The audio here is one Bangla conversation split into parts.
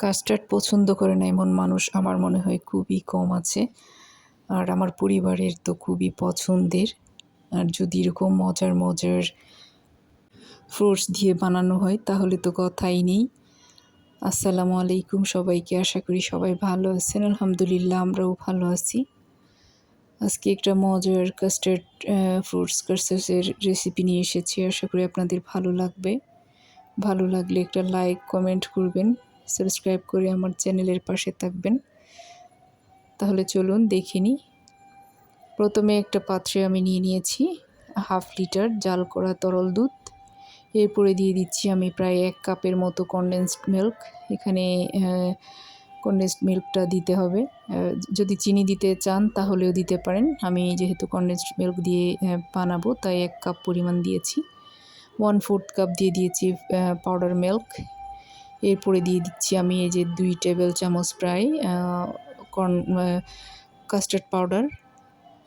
কাস্টার্ড পছন্দ করে না এমন মানুষ আমার মনে হয় খুবই কম আছে। আর আমার পরিবারের তো খুবই পছন্দের। আর যদি এরকম মজার মজার ফ্রুটস দিয়ে বানানো হয়, তাহলে তো কথাই নেই। আসসালামু আলাইকুম সবাইকে, আশা করি সবাই ভালো আছেন। আলহামদুলিল্লাহ, আমরাও ভালো আছি। আজকে একটা মজার কাস্টার্ড ফ্রুটস কাস্টার্সের রেসিপি নিয়ে এসেছি। আশা করি আপনাদের ভালো লাগবে। ভালো লাগলে একটা লাইক কমেন্ট করবেন। সাবস্ক্রাইব করে আমার চ্যানেলের পাশে থাকবেন। তাহলে চলুন দেখে নিই। প্রথমে একটা পাত্রে আমি নিয়ে নিয়েছি হাফ লিটার জাল করা তরল দুধ। এরপরে দিয়ে দিচ্ছি আমি প্রায় এক কাপের মতো কনডেন্সড মিল্ক এখানে কনডেন্সড মিল্কটা দিতে হবে। যদি চিনি দিতে চান তাহলেও দিতে পারেন। আমি যেহেতু কনডেন্সড মিল্ক দিয়ে বানাবো, তাই এক কাপ পরিমাণ দিয়েছি। ওয়ান ফোর্থ কাপ দিয়ে দিয়েছি পাউডার মিল্ক এরপরে দিয়ে দিচ্ছি আমি এই যে দুই টেবিল চামচ প্রায় কর্ন কাস্টার্ড পাউডার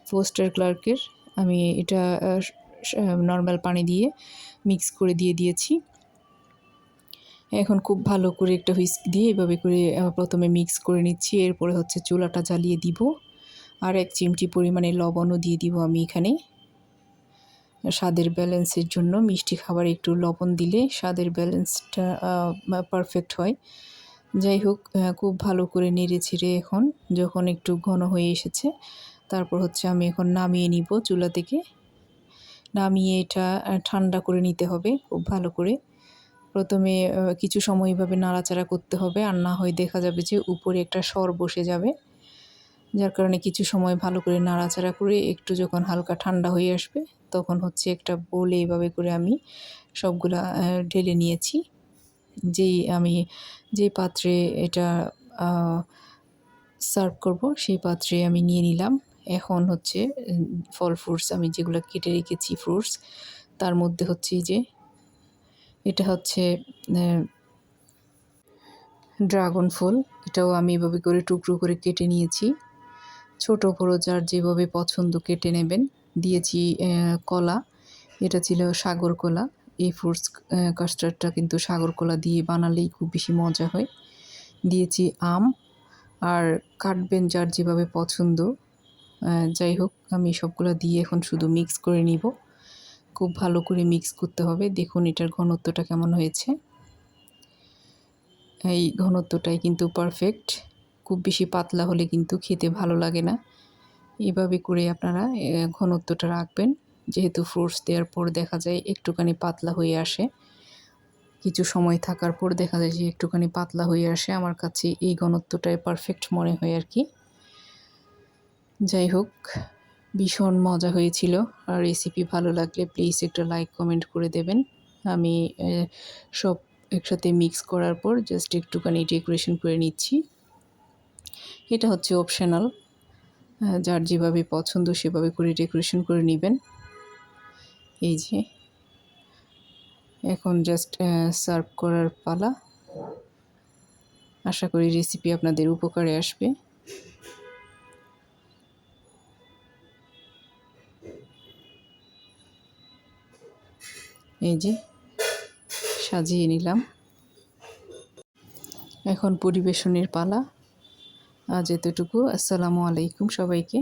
ফোস্টার ক্লার্কের আমি এটা নর্মাল পানি দিয়ে মিক্স করে দিয়ে দিয়েছি। এখন খুব ভালো করে একটা হুইস্ক দিয়ে এভাবে করে প্রথমে মিক্স করে নিচ্ছি, এরপরে হচ্ছে চুলাটা জ্বালিয়ে দিব। আর এক চিমটি পরিমাণে লবণও দিয়ে দিব আমি এখানে। স্বাদের ব্যালেন্সের জন্য মিষ্টি খাবার একটু লবণ দিলে স্বাদের ব্যালেন্সটা পারফেক্ট হয়। যাই হোক খুব ভালো করে নেড়ে ছেড়ে এখন যখন একটু ঘন হয়ে এসেছে, তারপর হচ্ছে আমি এখন নামিয়ে নিব চুলা থেকে। নামিয়ে এটা ঠান্ডা করে নিতে হবে খুব ভালো করে। প্রথমে কিছু সময় এভাবে নাড়াচাড়া করতে হবে আর না হয় দেখা যাবে যে উপরে একটা সর বসে যাবে। যার কারণে কিছু সময় ভালো করে নাড়াচাড়া করে একটু যখন হালকা ঠান্ডা হয়ে আসবে তখন হচ্ছে একটা বলে এইভাবে করে আমি সবগুলা ঢেলে নিয়েছি। যেই আমি যে পাত্রে এটা সার্ভ করব সেই পাত্রে আমি নিয়ে নিলাম। এখন হচ্ছে ফল ফ্রুটস আমি যেগুলো কেটে রেখেছি ফ্রুটস তার মধ্যে হচ্ছে যে, এটা হচ্ছে ড্রাগন ফুল। এটাও আমি এভাবে করে টুকরো করে কেটে নিয়েছি। ছোট বড়ো যার যেভাবে পছন্দ কেটে নেবেন। দিয়েছি কলা। এটা ছিল সাগর কলা। এই ফ্রুটস কাস্টার্ডটা কিন্তু সাগর কলা দিয়ে বানালেই খুব বেশি মজা হয়। দিয়েছি আম আর কাটবেন যার যেভাবে পছন্দ যাই হোক, আমি সবগুলো দিয়ে এখন শুধু মিক্স করে নিব। খুব ভালো করে মিক্স করতে হবে। দেখুন এটার ঘনত্বটা কেমন হয়েছে। এই ঘনত্বটাই কিন্তু পারফেক্ট খুব বেশি পাতলা হলে কিন্তু খেতে ভালো লাগে না। এভাবে করে আপনারা ঘনত্বটা রাখবেন। যেহেতু ফ্রুটস দেওয়ার পর দেখা যায় একটুখানি পাতলা হয়ে আসে। কিছু সময় থাকার পর দেখা যায় যে একটুখানি পাতলা হয়ে আসে। আমার কাছে এই ঘনত্বটাই পারফেক্ট মনে হয় আর কি। যাই হোক, ভীষণ মজা হয়েছিল। আর রেসিপি ভালো লাগলে প্লিজ একটা লাইক কমেন্ট করে দেবেন। আমি সব একসাথে মিক্স করার পর জাস্ট একটুখানি ডেকোরেশন করে নিচ্ছি। এটা হচ্ছে অপশনাল যার যেভাবে পছন্দ সেভাবে করে ডেকোরেশন করে নেবেন। এই যে, এখন জাস্ট সার্ভ করার পালা। আশা করি রেসিপি আপনাদের উপকারে আসবে। এই যে, সাজিয়ে নিলাম। এখন পরিবেশনের পালা। আজ এতটুকু। আসসালামু আলাইকুম সবাইকে।